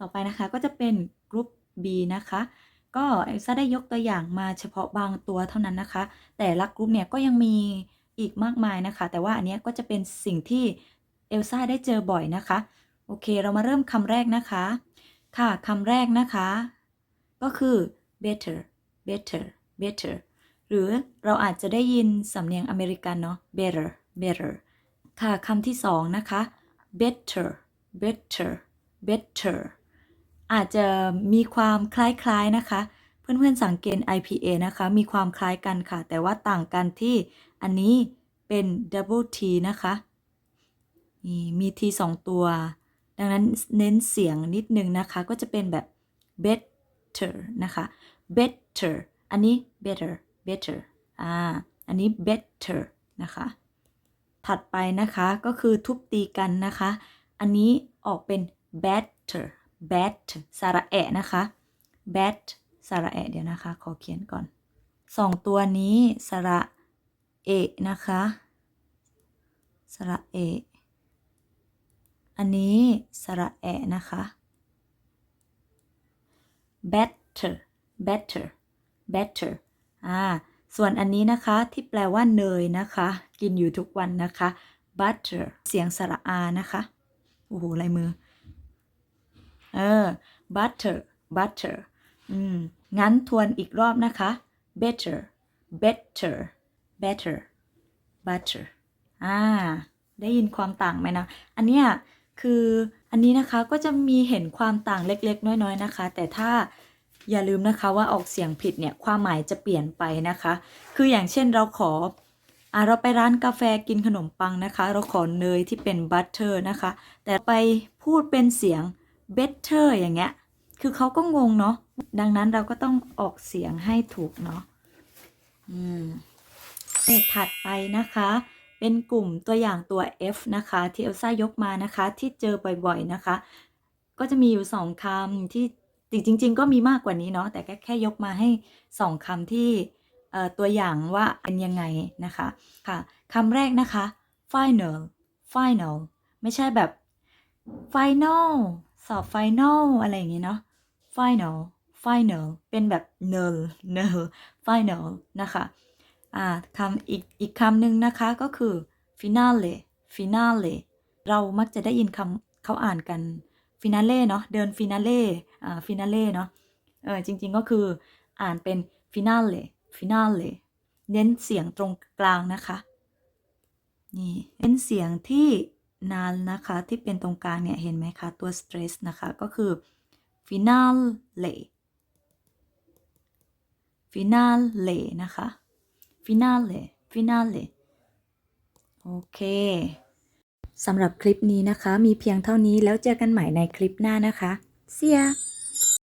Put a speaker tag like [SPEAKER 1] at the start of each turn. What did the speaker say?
[SPEAKER 1] ต่อไปนะคะก็จะเป็นกรุ๊ป B นะคะก็เอลซ่าได้ยกตัวอย่างมาเฉพาะบางตัวเท่านั้นนะคะ แต่ละกรุ๊ปเนี่ยก็ยังมีอีกมากมายนะคะ แต่ว่าอันนี้ก็จะเป็นสิ่งที่เอลซ่าได้เจอบ่อยนะคะ โอเคเรามาเริ่มคำแรกนะคะ ค่ะคำแรกนะคะ ก็คือ better better better หรือเราอาจจะได้ยินสำเนียงอเมริกันเนาะ better better ค่ะคำที่สองนะคะ better better better อาจจะมีความคล้ายๆนะคะ เพื่อนๆสังเกต IPA นะคะ มีความคล้ายกันค่ะ แต่ว่าต่างกันที่อันนี้เป็น double T นะคะนี่มี T สองตัว ดังนั้นเน้นเสียงนิดนึงนะคะ ก็จะเป็นแบบ better นะคะ better อันนี้ better better อ่า อันนี้ better นะคะ ถัดไปนะคะก็คือทุบตีกันนะคะ อันนี้ออกเป็น better bet สระแอะนะคะ bet สระแอะเดี๋ยวนะคะ ขอเขียนก่อนสองตัวนี้สระเอะนะคะ สระเอะอันนี้สระแอะนะคะ better better better อ่า ส่วนอันนี้นะคะที่แปลว่าเนยนะคะ กินอยู่ทุกวันนะคะ butter เสียงสระอานะคะ โอ้โหลายมือ เออ butter butter อืม งั้นทวนอีกรอบนะคะ better better better butter อ่า ได้ยินความต่างไหมนะ อันเนี้ยคืออันนี้นะคะก็จะมีเห็นความต่างเล็กๆ น้อยๆ นะคะ แต่ถ้าอย่าลืมนะคะว่าออกเสียงผิดเนี่ยความหมายจะเปลี่ยนไปนะคะ คืออย่างเช่นเราขออ่าเราไปร้านกาแฟกินขนมปังนะคะ เราขอเนยที่เป็นบัตเตอร์นะคะ แต่ไปพูดเป็นเสียง better อย่างเงี้ย คือเขาก็งงเนาะ ดังนั้นเราก็ต้องออกเสียงให้ถูกเนาะ อืมเอกถัดไปนะคะ เป็นกลุ่มตัวอย่างตัว F นะคะ ที่เอลซ่ายกมานะคะ ที่เจอบ่อยๆนะคะ ก็จะมีอยู่สองคำที่จริง ๆ ก็มีมากกว่านี้เนาะ แต่แค่แค่ยกมาให้สองคำที่ตัวอย่างว่าเป็นยังไงนะคะ ค่ะคำแรกนะคะ final final ไม่ใช่แบบ final สอบ final อะไรอย่างงี้เนาะ final final เป็นแบบ null null final นะคะอ่าคำอีกอีกคำหนึ่งนะคะก็คือ finale finale เรามักจะได้ยินคำเขาอ่านกัน finale เนาะเดิน finale อ่า finale เนาะเออจริงๆก็คืออ่านเป็น finale finale เน้นเสียงตรงกลางนะคะ นี่ เน้นเสียงที่ นานนะคะที่เป็นตรงกลางเนี่ย เห็นไหมคะตัว stress นะคะก็คือ finale finale นะคะ finale finale โอเคสำหรับคลิปนี้นะคะ มีเพียงเท่านี้แล้วเจอกันใหม่ในคลิปหน้านะคะ เสีย